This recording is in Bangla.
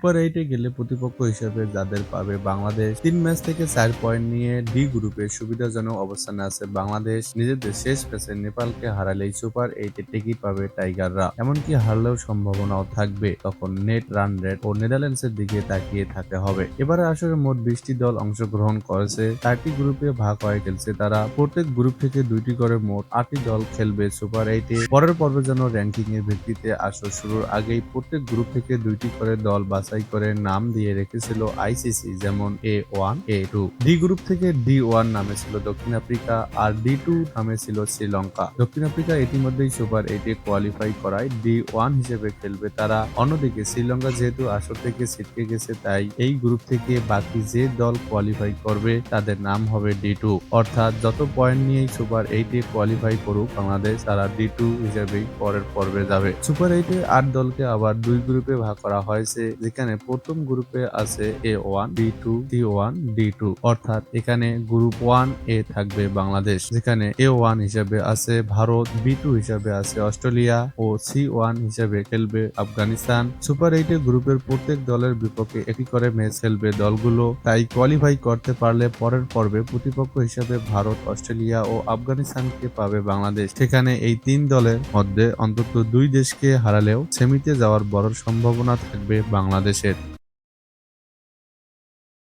সুপার এইটে গেলে প্রতিপক্ষ হিসেবে যাদের পাবে বাংলাদেশ, তিন ম্যাচ থেকে চার পয়েন্ট নিয়ে ডি গ্রুপে সুবিধাজনক অবস্থানে আছে বাংলাদেশ। নিজেদের শেষ ম্যাচে নেপালকে হারালেই সুপার এইটে টিকিট পাবে টাইগাররা। এমনকি হারলেও সম্ভাবনাও থাকবে। তখন নেট রান রেট ও নেদারল্যান্ডসের দিকে তাকিয়ে থাকতে হবে। এবারে আসলে মোট বিশটি দল অংশগ্রহণ করেছে। চারটি গ্রুপে ভাগ হয়ে খেলছে তারা। প্রত্যেক গ্রুপ থেকে দুইটি করে মোট আটটি দল খেলবে সুপার এইটে পরের পর্বে যেন র্যাঙ্কিং এর ভিত্তিতে আসর শুরুর আগেই প্রত্যেক গ্রুপ থেকে দুইটি করে দল বাছাই করে নাম দিয়ে রেখেছিল আইসিসি যেমন A one A two D group থেকে ডি ওয়ান নামে ছিল দক্ষিণ আফ্রিকা আর ডি টু নামে ছিল শ্রীলঙ্কা। দক্ষিণ আফ্রিকা ইতিমধ্যেই সুপার এইটে কোয়ালিফাই করায়। ডি ওয়ান হিসেবে খেলবে তারা। অন্যদিকে শ্রীলঙ্কা যেহেতু আসর থেকে ছিটকে গেছে, তাই এই গ্রুপ থেকে বাকি যে দল কোয়ালিফাই করবে, তাদের নাম হবে ডি টু অর্থাৎ যত পয়েন্ট নিয়েই সুপার এইটে কোয়ালিফাই করুক বাংলাদেশ, তারা ডি টু হিসেবেই পরের পর্বে যাবে। সুপার এইটে আট দলকে আবার দুই গ্রুপে ভাগ করা হয়েছে যেখানে প্রথম গ্রুপে আছে A one D two D one D two অর্থাৎ এখানে গ্রুপ ওয়ান এ থাকবে বাংলাদেশ। যেখানে এ ওয়ান হিসেবে আছে ভারত বি টু হিসেবে আছে অস্ট্রেলিয়া ও সি ওয়ান হিসেবে খেলবে আফগানিস্তান। সুপার এইটে গ্রুপের প্রত্যেক দলের বিপক্ষে একটি করে ম্যাচ খেলবে দলগুলো। তাই কোয়ালিফাই করতে পারলে পরের পর্বে প্রতিপক্ষ হিসাবে ভারত, অস্ট্রেলিয়া ও আফগানিস্তানকে পাবে বাংলাদেশ। সেখানে এই তিন দলের মধ্যে অন্তত দুই দেশকে হারালেও সেমিতে যাওয়ার বড় সম্ভাবনা থাকবে বাংলাদেশের